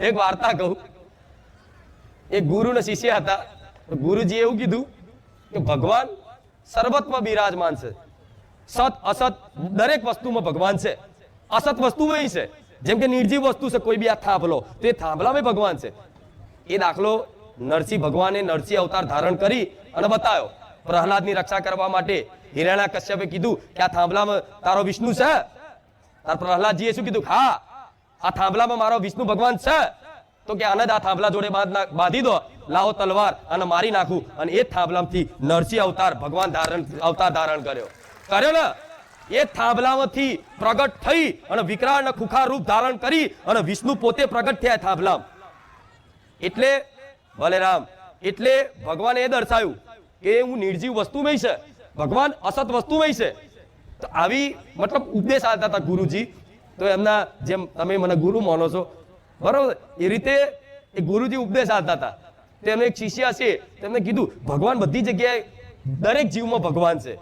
એક વાર્તા કહું. એક ગુરુ ને શિષ્ય હતા. ગુરુજીએ એવું કીધું કે ભગવાન સર્વત્વ બિરાજમાન છે. સત, અસત દરેક વસ્તુમાં ભગવાન છે. અસત વસ્તુ એ છે. જેમ કે નિર્જીવ વસ્તુ છે, કોઈ બી આ થાંભલો. તો થાંભલામાં ભગવાન છે. એ દાખલો નરસિંહ ભગવાને નરસિંહ અવતાર ધારણ કરી અને બતાવ્યો. પ્રહલાદની રક્ષા કરવા માટે હિરણા કશ્યપે કીધું કે આ થાંભલામાં તારો વિષ્ણુ છે. તાર પ્રહલાદજીએ શું કીધું? હા આ થાંભલામાં મારો વિષ્ણુ ભગવાન છે. તો કે આને આ થાંભલા જોડે બાંધ દો. લાવો તલવાર અને મારી નાખું. અને એ થાંભલામાંથી નરસિંહ અવતાર ભગવાન ધારણ, અવતાર ધારણ કર્યો. કર્યો ને? એ થાંભલામાંથી પ્રગટ થઈ અને વિકરાળ અને ખુખાર રૂપ ધારણ કરી અને વિષ્ણુ પોતે પ્રગટ થયા થાંભલામાં. એટલે ભલે રામ એટલે ભગવાને એ દર્શાવ્યું કે હું નિર્જીવ વસ્તુમય છે. ભગવાન અસત વસ્તુમય છે. તો આવી, મતલબ ઉપદેશ આપતા હતા ગુરુજી તો એમના જેમ તમે મને ગુરુ માનો છો. બરોબર? એ રીતે એ ગુરુજી ઉપદેશ આપતા હતા. તેમને એક શિષ્ય છે તેમને કીધું, ભગવાન બધી જગ્યાએ દરેક જીવમાં ભગવાન છે.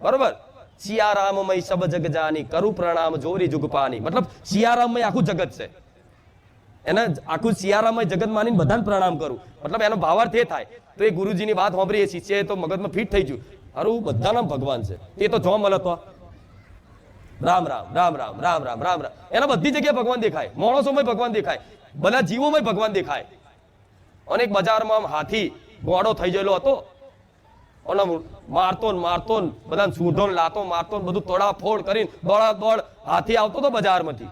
બરોબર? સિયારામમય સબ જગ જાની, કરુ પ્રણામ જોરી જુગપાની મતલબ સિયારામમય આખું જગત છે. એને આખું સિયારામય જગત માની બધાને પ્રણામ કરું. મતલબ, એનો ભાવાર્થ એ થાય. તો એ ગુરુજીની વાત સાંભળી, એ શિષ્ય તો મગજમાં ફિટ થઈ ગયું. અરે બધાના ભગવાન છે. તે તો જો મળે તો. રામ રામ રામ રામ રામ રામ રામ રામ. એના બધી જગ્યાએ ભગવાન દેખાય. માણસોમાં ભગવાન દેખાય. બધા જીવોમાં ભગવાન દેખાય. અને એક બજારમાં આમ હાથી ગોળો થઈ ગયેલો હતો. અને મારતો ને મારતો ને બધાને લાતો મારતો બધું તોડા ફોડ કરીને દોડા દોડ હાથી આવતો હતો બજારમાંથી.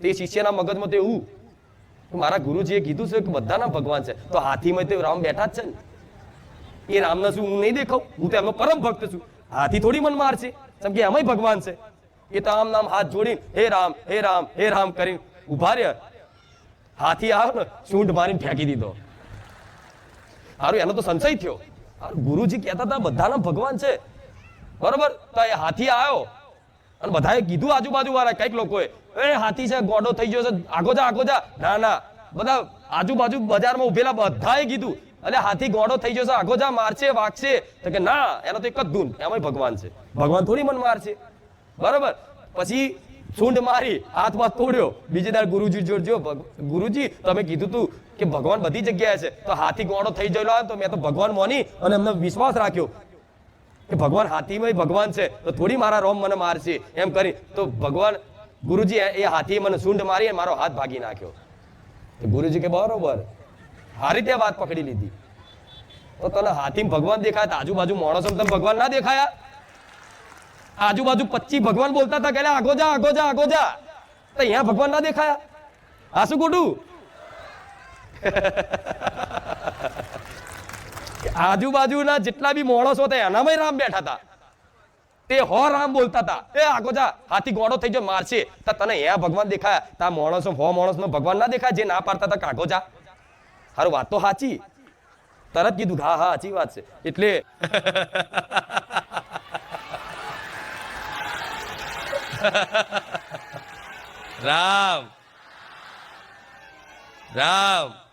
તે શિષ્યના મગજમાં તો એવું મારા ગુરુજીએ કીધું છે કે બધાના ભગવાન છે. તો હાથીમાં તો રામ બેઠા જ છે ને. એ રામને શું હું નહીં દેખાઉં? હું તો એમનો પરમ ભક્ત છું. હાથી થોડી મન મારશે. કેમ કે એમાંય ભગવાન છે. એ તો આમ નામ હાથ જોડી હે રામ હે રામ હે રામ કરી ઊભા રહ્યા. હાથી આવ્યો ને સૂંઢ મારીને ફેંકી દીધો. હારું, એનો તો સંશય થયો. ગુરુજી કહેતા હતા, બધાના ભગવાન છે. બરોબર? તો એ હાથી આવ્યો અને બધાએ કીધું આજુબાજુ વાળા કંઈક લોકોએ, એ હાથી છે, ગોડો થઈ ગયો છે આગો જા આગો જા. ના ના. બધા આજુબાજુ બજારમાં ઉભેલા બધાએ કીધું એટલે હાથી ગોડો થઈ ગયો છે આગો જા, મારશે, વાગશે. તો કે, ના, એનો તો એક જ ધૂન, એમાંય ભગવાન છે. ભગવાન થોડી મન મારશે. બરોબર? પછી સૂંઢ મારી, હાથમાં તોડ્યો. બીજે દાડ ગુરુજી જોડજો ગુરુજી, તમે કીધું તું કે ભગવાન બધી જગ્યાએ છે. તો હાથી ગોળો થઈ હોય તો મેં તો ભગવાન મોની અને એમને વિશ્વાસ રાખ્યો કે ભગવાન હાથીમાં ભગવાન છે. તો થોડી મારા રોમ મને મારશે. એમ કરી તો ભગવાન ગુરુજી એ- હાથી મને સૂંઢ મારી મારો હાથ ભાગી નાખ્યો. તો ગુરુજી કે, બરોબર. હારી તે વાત પકડી લીધી. તો તને હાથી ભગવાન દેખાય આજુબાજુ માણસો તને ભગવાન ના દેખાયા? આજુબાજુ પચી ભગવાન બોલતા હતા કે આગો જા આગો જા આગો જા. અહીંયા ભગવાન ના દેખાયા. આ શું ખોટું આજુબાજુના જેટલા બી માણસો હતા એનામાં રામ બેઠા હતા. તે હો રામ બોલતા હતા, એ આગો જા, હાથી ગોળો થઈ ગયો, મારશે. તો તને અહીંયા ભગવાન દેખાયા. તા માણસો, હો માણસનો ભગવાન ના દેખાય, જે ના પાડતા હતા કાગો જા. હારું, વાત તો સાચી તરત કીધું હા હા સાચી વાત છે. એટલે రామ్. రామ్.